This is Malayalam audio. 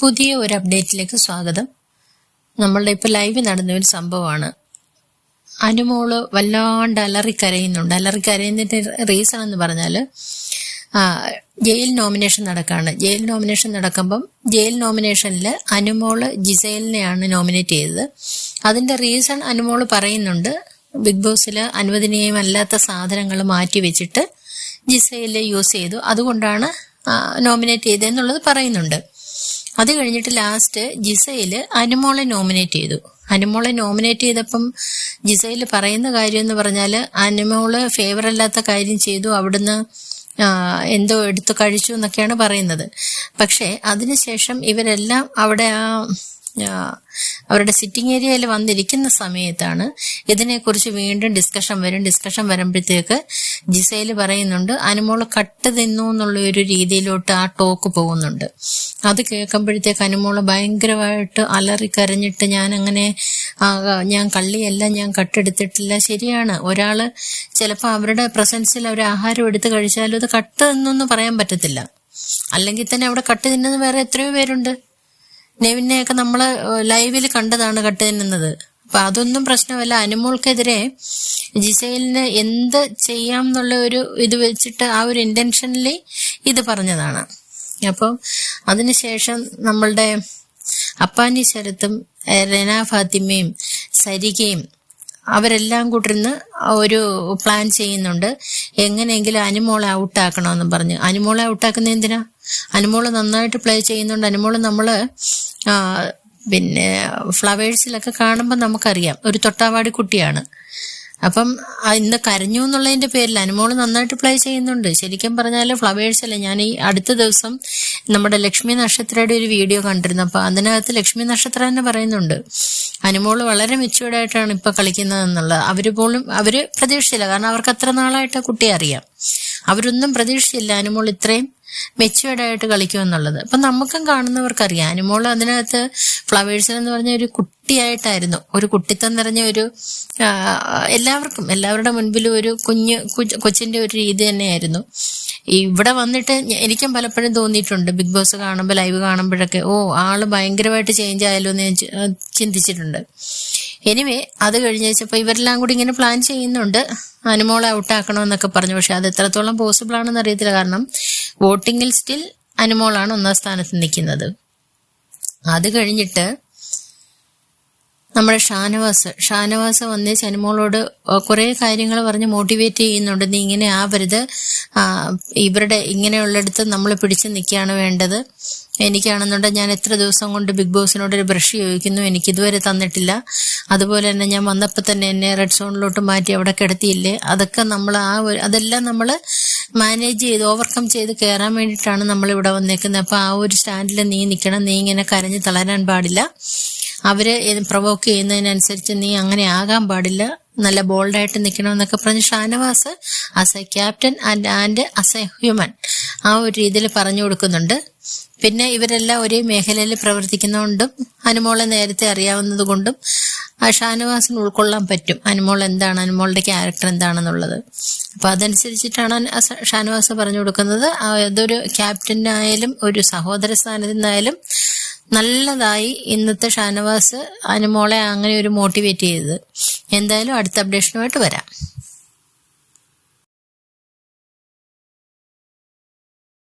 പുതിയ ഒരു അപ്ഡേറ്റിലേക്ക് സ്വാഗതം. നമ്മളുടെ ഇപ്പോൾ ലൈവ് നടന്ന ഒരു സംഭവമാണ്. അനുമോൾ വല്ലാണ്ട് അലറിക്കരയുന്നുണ്ട് അലറിക്കരയുന്നതിന്റെ റീസൺ എന്ന് പറഞ്ഞാൽ ജയിൽ നോമിനേഷൻ നടക്കാണ്. ജയിൽ നോമിനേഷൻ നടക്കുമ്പം ജയിൽ നോമിനേഷനിൽ അനുമോൾ ജിസൈലിനെയാണ് നോമിനേറ്റ് ചെയ്തത്. അതിന്റെ റീസൺ അനുമോൾ പറയുന്നുണ്ട്. ബിഗ് ബോസിൽ അനുവദനീയമല്ലാത്ത സാധനങ്ങൾ മാറ്റി വെച്ചിട്ട് ജിസൈൽ യൂസ് ചെയ്തു. അതുകൊണ്ടാണ് നോമിനേറ്റ് ചെയ്തതെന്നുള്ളത് പറയുന്നുണ്ട്. അത് കഴിഞ്ഞിട്ട് ലാസ്റ്റ് ജിസയിൽ അനുമോളെ നോമിനേറ്റ് ചെയ്തു. അനുമോളെ നോമിനേറ്റ് ചെയ്തപ്പം ജിസയിൽ പറയുന്ന കാര്യം എന്ന് പറഞ്ഞാൽ അനുമോൾ ഫേവർ അല്ലാത്ത കാര്യം ചെയ്തു അവിടുന്ന് എന്തോ എടുത്തു കഴിച്ചു എന്നൊക്കെയാണ് പറയുന്നത്. പക്ഷേ അതിനുശേഷം ഇവരെല്ലാം അവിടെ ആ അവരുടെ സിറ്റിംഗ് ഏരിയയിൽ വന്നിരിക്കുന്ന സമയത്താണ് ഇതിനെക്കുറിച്ച് വീണ്ടും ഡിസ്കഷൻ വരും. ഡിസ്കഷൻ വരുമ്പോഴത്തേക്ക് ജിസയിൽ പറയുന്നുണ്ട് അനുമോൾ കട്ട് തിന്നു എന്നുള്ള ഒരു രീതിയിലോട്ട് ആ ടോക്ക് പോകുന്നുണ്ട്. അത് കേൾക്കുമ്പോഴത്തേക്ക് അനുമോൾ ഭയങ്കരമായിട്ട് അലറി കരഞ്ഞിട്ട് ഞാൻ അങ്ങനെ ഞാൻ കള്ളിയല്ല ഞാൻ കട്ടെടുത്തിട്ടില്ല ശരിയാണ്. ഒരാൾ ചിലപ്പോൾ അവരുടെ പ്രസൻസിൽ അവർ ആഹാരം എടുത്ത് കഴിച്ചാലും അത് കട്ട് എന്നൊന്നും പറയാൻ പറ്റത്തില്ല. അല്ലെങ്കിൽ തന്നെ അവിടെ കട്ട് തിന്നുന്ന വേറെ എത്രയോ പേരുണ്ട്. നെവിനെയൊക്കെ നമ്മൾ ലൈവിൽ കണ്ടതാണ് കട്ട് തിന്നുന്നത് അപ്പൊ അതൊന്നും പ്രശ്നമല്ല. അനുമോൾക്കെതിരെ ജിസൈലിന് എന്ത് ചെയ്യാം എന്നുള്ള ഒരു ഇത് വെച്ചിട്ട് ആ ഒരു ഇന്റൻഷനിൽ ഇത് പറഞ്ഞതാണ്. അപ്പം അതിനുശേഷം നമ്മളുടെ അപ്പാനി ശരത്തും റെന ഫാത്തിമയും സരികയും അവരെല്ലാം കൂട്ടിരുന്ന് ഒരു പ്ലാൻ ചെയ്യുന്നുണ്ട്. എങ്ങനെയെങ്കിലും അനുമോളെ ഔട്ടാക്കണമെന്ന് പറഞ്ഞ്. അനുമോളെ ഔട്ടാക്കുന്ന എന്തിനാ? അനുമോൾ നന്നായിട്ട് പ്ലേ ചെയ്യുന്നുണ്ട്. അനുമോൾ നമ്മൾ പിന്നെ ഫ്ലവേഴ്സിലൊക്കെ കാണുമ്പോൾ നമുക്കറിയാം. ഒരു തൊട്ടാവാടി കുട്ടിയാണ്. അപ്പം ഇന്ന് കരഞ്ഞു എന്നുള്ളതിന്റെ പേരിൽ അനുമോൾ നന്നായിട്ട് പ്ലേ ചെയ്യുന്നുണ്ട്. ശരിക്കും പറഞ്ഞാൽ ഫ്ലവേഴ്സ് അല്ലേ? ഞാൻ ഈ അടുത്ത ദിവസം നമ്മുടെ ലക്ഷ്മി നക്ഷത്രയുടെ ഒരു വീഡിയോ കണ്ടിരുന്നു. അപ്പൊ അതിനകത്ത് ലക്ഷ്മി നക്ഷത്ര തന്നെ പറയുന്നുണ്ട്. അനുമോൾ വളരെ മെച്ചുവേർഡ് ആയിട്ടാണ് ഇപ്പൊ കളിക്കുന്നത് എന്നുള്ളത് അവർ പോലും അവർ പ്രതീക്ഷിച്ചില്ല കാരണം അവർക്ക് അത്ര നാളായിട്ട് കുട്ടിയെ അറിയാം. അവരൊന്നും പ്രതീക്ഷിച്ചില്ല അനുമോൾ ഇത്രയും മെച്ചുവേർഡ് ആയിട്ട് കളിക്കും എന്നുള്ളത്. അപ്പൊ നമുക്കും കാണുന്നവർക്കറിയാം. അനുമോൾ അതിനകത്ത് ഫ്ലവേഴ്സിൽ എന്ന് പറഞ്ഞ ഒരു കുട്ടിയായിട്ടായിരുന്നു. ഒരു കുട്ടിത്തം നിറഞ്ഞ ഒരു എല്ലാവർക്കും എല്ലാവരുടെ മുൻപിലും ഒരു കുഞ്ഞ് കൊച്ചിന്റെ ഒരു രീതി തന്നെയായിരുന്നു. ഇവിടെ വന്നിട്ട് എനിക്കും പലപ്പോഴും തോന്നിയിട്ടുണ്ട്. ബിഗ് ബോസ് കാണുമ്പോൾ ലൈവ് കാണുമ്പോഴൊക്കെ ഓ ആൾ ഭയങ്കരമായിട്ട് ചേഞ്ച് ആയാലോ എന്ന് ഞാൻ ചിന്തിച്ചിട്ടുണ്ട്. എനിവേ അത് കഴിഞ്ഞ വെച്ചപ്പോൾ ഇവരെല്ലാം കൂടി ഇങ്ങനെ പ്ലാൻ ചെയ്യുന്നുണ്ട്. അനുമോളെ ഔട്ടാക്കണമെന്നൊക്കെ പറഞ്ഞു. പക്ഷെ അത് എത്രത്തോളം പോസിബിൾ ആണെന്ന് അറിയത്തില്ല. കാരണം വോട്ടിങ്ങിൽ സ്റ്റിൽ അനുമോളാണ് ഒന്നാം സ്ഥാനത്ത് നിൽക്കുന്നത്. അത് കഴിഞ്ഞിട്ട് നമ്മുടെ ഷാനവാസ്. ഷാനവാസ് വന്ന് അനുമോളോട് കുറെ കാര്യങ്ങൾ പറഞ്ഞ് മോട്ടിവേറ്റ് ചെയ്യുന്നുണ്ട്. നീ ഇങ്ങനെ ആവരുത്. ഇവരുടെ ഇങ്ങനെയുള്ളിടത്ത് നമ്മൾ പിടിച്ചു നിൽക്കുകയാണ് വേണ്ടത്. എനിക്കാണെന്നുണ്ടെങ്കിൽ ഞാൻ എത്ര ദിവസം കൊണ്ട് ബിഗ് ബോസിനോട് ഒരു ബ്രഷ് ചോദിക്കുന്നു. എനിക്ക് ഇതുവരെ തന്നിട്ടില്ല. അതുപോലെ തന്നെ ഞാൻ വന്നപ്പോൾ തന്നെ എന്നെ റെഡ് സോണിലോട്ട് മാറ്റി അവിടെ കിടത്തിയില്ലേ? അതൊക്കെ നമ്മൾ ആ ഒരു അതെല്ലാം നമ്മൾ മാനേജ് ചെയ്ത് ഓവർകം ചെയ്ത് കയറാൻ വേണ്ടിയിട്ടാണ് നമ്മൾ ഇവിടെ വന്നേക്കുന്നത്. അപ്പോൾ ആ ഒരു സ്റ്റാൻഡിൽ നീ നിൽക്കണം നീ ഇങ്ങനെ കരഞ്ഞ് തളരാൻ പാടില്ല. അവർ പ്രൊവോക്ക് ചെയ്യുന്നതിനനുസരിച്ച് നീ അങ്ങനെ ആകാൻ പാടില്ല. നല്ല ബോൾഡായിട്ട് നിൽക്കണമെന്നൊക്കെ പറഞ്ഞ് Shanavas as a captain and and as a human ആ ഒരു രീതിയിൽ പറഞ്ഞു കൊടുക്കുന്നുണ്ട്. പിന്നെ ഇവരെല്ലാം ഒരേ മേഖലയിൽ പ്രവർത്തിക്കുന്നതുകൊണ്ടും അനുമോളെ നേരത്തെ അറിയാവുന്നത് കൊണ്ടും ആ ഷാനവാസിന് ഉൾക്കൊള്ളാൻ പറ്റും. അനുമോൾ എന്താണ്? അനുമോളുടെ ക്യാരക്ടർ എന്താണെന്നുള്ളത്. അപ്പൊ അതനുസരിച്ചിട്ടാണ് ഷാനവാസ് പറഞ്ഞു കൊടുക്കുന്നത്. അതൊരു ക്യാപ്റ്റനായാലും ഒരു സഹോദര സ്ഥാനത്ത് നിന്നായാലും നല്ലതായി ഇന്നത്തെ ഷാനവാസ് അനുമോളെ അങ്ങനെ ഒരു മോട്ടിവേറ്റ് ചെയ്തത്. എന്തായാലും അടുത്ത അപ്ഡേഷനുമായിട്ട് വരാം.